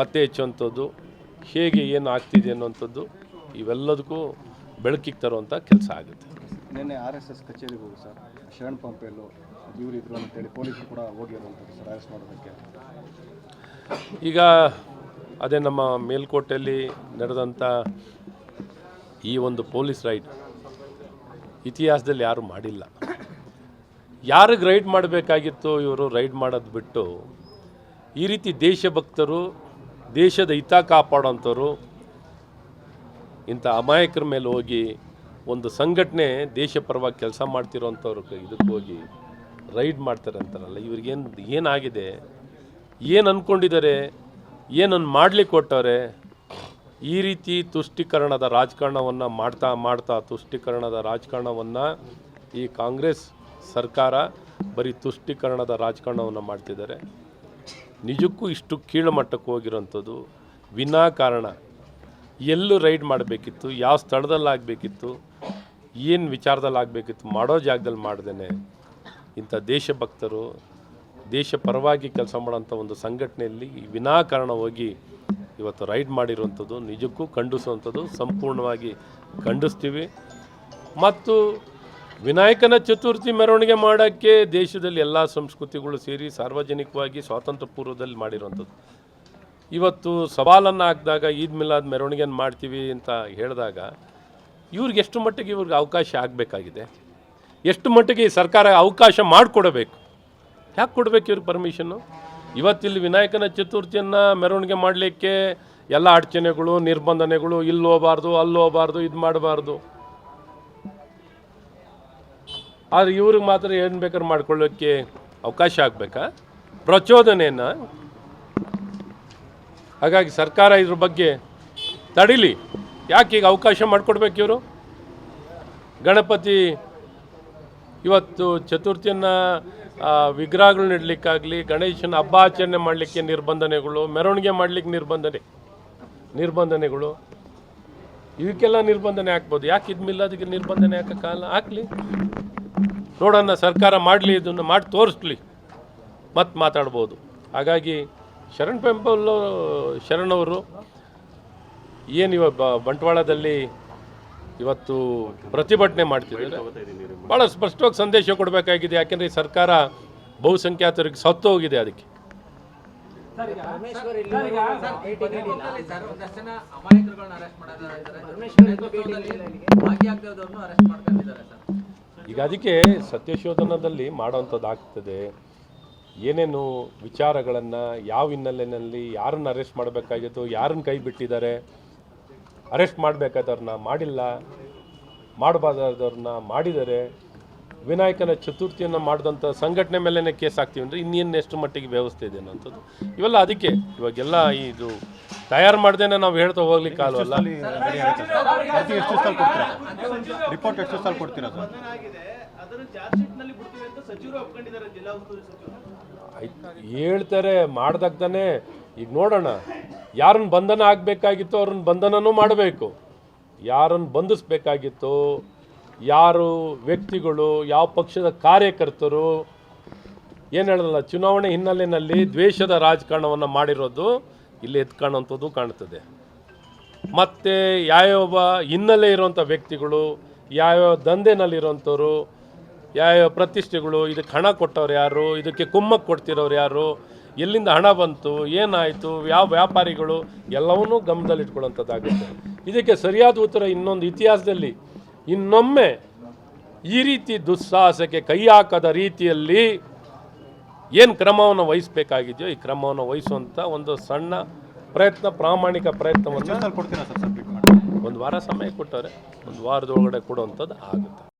ಪತ್ತೆ ಹೆಚ್ಚುವಂಥದ್ದು ಹೇಗೆ ಏನು ಆಗ್ತಿದೆ ಅನ್ನುವಂಥದ್ದು ಇವೆಲ್ಲದಕ್ಕೂ ಬೆಳಕಿಗೆ ತರುವಂಥ ಕೆಲಸ ಆಗುತ್ತೆ. ನಿನ್ನೆ ಆರ್ ಎಸ್ ಎಸ್ ಕಚೇರಿಗೆ ಹೋಗಿ ಸರ್ ಶರಣ್ ಪಂಪೆಲ್ಲೋ ಇವರು ಇದ್ರು ಅಂತೇಳಿ ಪೊಲೀಸರು ಕೂಡ ಹೋಗಿರುವಂಥದ್ದು ಸರ್ ಅರೆಸ್ಟ್ ಮಾಡೋದಕ್ಕೆ. ಈಗ ಅದೇ ನಮ್ಮ ಮೇಲ್ಕೋಟೆಯಲ್ಲಿ ನಡೆದಂಥ ಈ ಒಂದು ಪೊಲೀಸ್ ರೈಡ್ ಇತಿಹಾಸದಲ್ಲಿ ಯಾರು ಮಾಡಿಲ್ಲ. ಯಾರಿಗೆ ರೈಡ್ ಮಾಡಬೇಕಾಗಿತ್ತು ಇವರು ರೈಡ್ ಮಾಡೋದು ಬಿಟ್ಟು ಈ ರೀತಿ ದೇಶಭಕ್ತರು ದೇಶದ ಹಿತ ಕಾಪಾಡೋಂಥವ್ರು ಇಂಥ ಅಮಾಯಕರ ಮೇಲೆ ಹೋಗಿ ಒಂದು ಸಂಘಟನೆ ದೇಶ ಪರವಾಗಿ ಕೆಲಸ ಮಾಡ್ತಿರೋಂಥವ್ರು ಇದಕ್ಕೆ ಹೋಗಿ ರೈಡ್ ಮಾಡ್ತಾರೆ ಅಂತಾರಲ್ಲ, ಇವ್ರಿಗೇನು, ಏನಾಗಿದೆ? ಏನು ಅಂದ್ಕೊಂಡಿದ್ದಾರೆ ಏನನ್ನು ಮಾಡಲಿಕ್ಕೆ ಕೊಟ್ಟವ್ರೆ? ಈ ರೀತಿ ತುಷ್ಟೀಕರಣದ ರಾಜಕಾರಣವನ್ನು ಮಾಡ್ತಾ ಮಾಡ್ತಾ ತುಷ್ಟೀಕರಣದ ರಾಜಕಾರಣವನ್ನು ಈ ಕಾಂಗ್ರೆಸ್ ಸರ್ಕಾರ ಬರೀ ತುಷ್ಟೀಕರಣದ ರಾಜಕಾರಣವನ್ನು ಮಾಡ್ತಿದ್ದಾರೆ. ನಿಜಕ್ಕೂ ಇಷ್ಟು ಕೀಳುಮಟ್ಟಕ್ಕೆ ಹೋಗಿರೋಂಥದ್ದು ವಿನಾಕಾರಣ ಎಲ್ಲೂ ರೈಡ್ ಮಾಡಬೇಕಿತ್ತು, ಯಾವ ಸ್ಥಳದಲ್ಲಿ ಆಗಬೇಕಿತ್ತು, ಏನು ವಿಚಾರದಲ್ಲಿ ಆಗಬೇಕಿತ್ತು ಮಾಡೋ ಜಾಗದಲ್ಲಿ ಮಾಡ್ದೇನೆ ಇಂಥ ದೇಶಭಕ್ತರು, ದೇಶ ಪರವಾಗಿ ಕೆಲಸ ಮಾಡೋಂಥ ಒಂದು ಸಂಘಟನೆಯಲ್ಲಿ ವಿನಾಕಾರಣ ಹೋಗಿ ಇವತ್ತು ರೈಡ್ ಮಾಡಿರುವಂಥದ್ದು ನಿಜಕ್ಕೂ ಖಂಡಿಸುವಂಥದ್ದು, ಸಂಪೂರ್ಣವಾಗಿ ಖಂಡಿಸ್ತೀವಿ. ಮತ್ತು ವಿನಾಯಕನ ಚತುರ್ಥಿ ಮೆರವಣಿಗೆ ಮಾಡೋಕ್ಕೆ ದೇಶದಲ್ಲಿ ಎಲ್ಲ ಸಂಸ್ಕೃತಿಗಳು ಸೇರಿ ಸಾರ್ವಜನಿಕವಾಗಿ ಸ್ವಾತಂತ್ರ್ಯ ಪೂರ್ವದಲ್ಲಿ ಮಾಡಿರುವಂಥದ್ದು. ಇವತ್ತು ಸವಾಲನ್ನು ಹಾಕಿದಾಗ ಈದ್ ಮಿಲಾದ್ ಮೆರವಣಿಗೆಯನ್ನು ಮಾಡ್ತೀವಿ ಅಂತ ಹೇಳಿದಾಗ ಇವ್ರಿಗೆ ಎಷ್ಟು ಮಟ್ಟಿಗೆ ಇವ್ರಿಗೆ ಅವಕಾಶ ಆಗಬೇಕಾಗಿದೆ? ಎಷ್ಟು ಮಟ್ಟಿಗೆ ಈ ಸರ್ಕಾರ ಅವಕಾಶ ಮಾಡಿಕೊಡಬೇಕು? ಯಾಕೆ ಕೊಡಬೇಕು ಇವ್ರಿಗೆ ಪರ್ಮಿಷನ್ನು ಇವತ್ತಿಲ್ಲಿ ವಿನಾಯಕನ ಚತುರ್ಥಿಯನ್ನು ಮೆರವಣಿಗೆ ಮಾಡಲಿಕ್ಕೆ ಎಲ್ಲ ಅಡಚಣೆಗಳು, ನಿರ್ಬಂಧನೆಗಳು ಇಲ್ಲಿ ಹೋಗಬಾರ್ದು ಅಲ್ಲಿ ಹೋಗಬಾರ್ದು ಇದು ಮಾಡಬಾರ್ದು. ಆದರೆ ಇವ್ರಿಗೆ ಮಾತ್ರ ಏನು ಬೇಕಾದ್ರೆ ಮಾಡ್ಕೊಳ್ಳೋಕ್ಕೆ ಅವಕಾಶ ಆಗಬೇಕಾ? ಪ್ರಚೋದನೆಯನ್ನು ಹಾಗಾಗಿ ಸರ್ಕಾರ ಇದ್ರ ಬಗ್ಗೆ ತಡಿಲಿ. ಯಾಕೆ ಈಗ ಅವಕಾಶ ಮಾಡಿಕೊಡ್ಬೇಕು ಇವರು? ಗಣಪತಿ ಇವತ್ತು ಚತುರ್ಥಿಯನ್ನು ವಿಗ್ರಹಗಳು ನೆಡಲಿಕ್ಕಾಗಲಿ, ಗಣೇಶನ ಹಬ್ಬ ಆಚರಣೆ ಮಾಡಲಿಕ್ಕೆ ನಿರ್ಬಂಧನೆಗಳು, ಮೆರವಣಿಗೆ ಮಾಡಲಿಕ್ಕೆ ನಿರ್ಬಂಧನೆ, ನಿರ್ಬಂಧನೆಗಳು. ಇವಕ್ಕೆಲ್ಲ ನಿರ್ಬಂಧನೆ ಹಾಕ್ಬೋದು. ಯಾಕೆ ಇದ್ಮಿಲ್ಲ ಅದಕ್ಕೆ ನಿರ್ಬಂಧನೆ ಹಾಕೋಕ್ಕಾಗಲ್ಲ ಹಾಕ್ಲಿ? ನೋಡೋಣ ಸರ್ಕಾರ ಮಾಡಲಿ ಇದನ್ನು ಮಾಡಿ ತೋರಿಸ್ಲಿ. ಮತ್ತೆ ಮಾತಾಡ್ಬೋದು. ಹಾಗಾಗಿ ಶರಣ್ ಪೆಂಪಲ್ ಶರಣವರು ಏನು ಇವ ಬ- ಬಂಟ್ವಾಳದಲ್ಲಿ ಇವತ್ತು ಪ್ರತಿಭಟನೆ ಮಾಡ್ತಿದ್ದಾರೆ. ಭಾಳ ಸ್ಪಷ್ಟವಾಗಿ ಸಂದೇಶ ಕೊಡಬೇಕಾಗಿದೆ. ಯಾಕೆಂದರೆ ಈ ಸರ್ಕಾರ ಬಹುಸಂಖ್ಯಾತರಿಗೆ ಸತ್ತು ಹೋಗಿದೆ ಅದಕ್ಕೆ. ದರ್ಶನ ಅಮಾಯಕರುಗಳನ್ನ ಅರೆಸ್ಟ್ ಮಾಡಿದ್ದಾರೆ ಭಾಗಿಯಾಗದವ್ರನ್ನು ಅರೆಸ್ಟ್ ಮಾಡ್ಕೊಂಡಿದ್ದಾರೆ ಸರ್. ಈಗ ಅದಕ್ಕೆ ಸತ್ಯಶೋಧನದಲ್ಲಿ ಮಾಡುವಂಥದ್ದಾಗ್ತದೆ. ಏನೇನು ವಿಚಾರಗಳನ್ನು, ಯಾವ ಹಿನ್ನೆಲೆಯಲ್ಲಿ ಯಾರನ್ನು ಅರೆಸ್ಟ್ ಮಾಡಬೇಕಾಗಿತ್ತು, ಯಾರನ್ನು ಕೈ ಬಿಟ್ಟಿದ್ದಾರೆ, ಅರೆಸ್ಟ್ ಮಾಡಬೇಕಾದವ್ರನ್ನ ಮಾಡಿಲ್ಲ ಮಾಡಬಾರ್ದವ್ರನ್ನ ಮಾಡಿದರೆ ವಿನಾಯಕನ ಚತುರ್ಥಿಯನ್ನು ಮಾಡಿದಂಥ ಸಂಘಟನೆ ಮೇಲೇ ಕೇಸ್ ಹಾಕ್ತೀವಿ ಅಂದರೆ ಇನ್ನೇನು ಎಷ್ಟು ಮಟ್ಟಿಗೆ ವ್ಯವಸ್ಥೆ ಇದೆ ಅನ್ನೋಂಥದ್ದು ಇವೆಲ್ಲ ಅದಕ್ಕೆ ಇವಾಗೆಲ್ಲ ಇದು ತಯಾರು ಮಾಡ್ದೇನೆ ನಾವು ಹೇಳ್ತಾ ಹೋಗ್ಲಿಕ್ಕೆ ಕೊಡ್ತೀರಾ? ರಿಪೋರ್ಟ್ ಎಷ್ಟು ದಿವಸದಲ್ಲಿ ಕೊಡ್ತೀರಾ ಸರ್? ಹೇಳ್ತಾರೆ ಮಾಡ್ದಾಗ್ದಾನೆ. ಈಗ ನೋಡೋಣ ಯಾರನ್ನ ಬಂಧನ ಆಗಬೇಕಾಗಿತ್ತು ಅವ್ರನ್ನ ಬಂಧನನೂ ಮಾಡಬೇಕು. ಯಾರನ್ನು ಬಂಧಿಸ್ಬೇಕಾಗಿತ್ತು ಯಾರು ವ್ಯಕ್ತಿಗಳು ಯಾವ ಪಕ್ಷದ ಕಾರ್ಯಕರ್ತರು ಏನು ಹೇಳಲ್ಲ ಚುನಾವಣೆ ಹಿನ್ನೆಲೆಯಲ್ಲಿ ದ್ವೇಷದ ರಾಜಕಾರಣವನ್ನು ಮಾಡಿರೋದು. ಇಲ್ಲಿ ಎತ್ಕಾಣುವಂಥದ್ದು ಕಾಣ್ತದೆ ಮತ್ತು ಯಾವ್ಯಾವ ಹಿನ್ನೆಲೆ ಇರುವಂಥ ವ್ಯಕ್ತಿಗಳು, ಯಾವ್ಯಾವ ದಂಧೆನಲ್ಲಿರೋಂಥವ್ರು ಯಾವ್ಯಾವ ಪ್ರತಿಷ್ಠೆಗಳು, ಇದಕ್ಕೆ ಹಣ ಕೊಟ್ಟವ್ರು ಯಾರು, ಇದಕ್ಕೆ ಕುಮ್ಮಕ್ಕೆ ಕೊಡ್ತಿರೋರು ಯಾರು, ಎಲ್ಲಿಂದ ಹಣ ಬಂತು, ಏನಾಯಿತು, ಯಾವ ವ್ಯಾಪಾರಿಗಳು, ಎಲ್ಲವನ್ನೂ ಗಮನದಲ್ಲಿಟ್ಕೊಳ್ಳೋಂಥದ್ದಾಗುತ್ತೆ ಇದಕ್ಕೆ ಸರಿಯಾದ ಉತ್ತರ ಇನ್ನೊಂದು ಇತಿಹಾಸದಲ್ಲಿ, ಇನ್ನೊಮ್ಮೆ ಈ ರೀತಿ ದುಸ್ಸಾಹಸಕ್ಕೆ ಕೈ ಹಾಕದ ರೀತಿಯಲ್ಲಿ ಏನು ಕ್ರಮವನ್ನು ವಹಿಸಬೇಕಾಗಿದೆಯೋ ಈ ಕ್ರಮವನ್ನು ವಹಿಸುವಂಥ ಒಂದು ಸಣ್ಣ ಪ್ರಯತ್ನ ಪ್ರಾಮಾಣಿಕ ಪ್ರಯತ್ನವನ್ನು ಒಂದು ವಾರ ಸಮಯ ಕೊಟ್ಟವ್ರೆ ಒಂದು ವಾರದೊಳಗಡೆ ಕೊಡುವಂಥದ್ದು ಆಗುತ್ತೆ.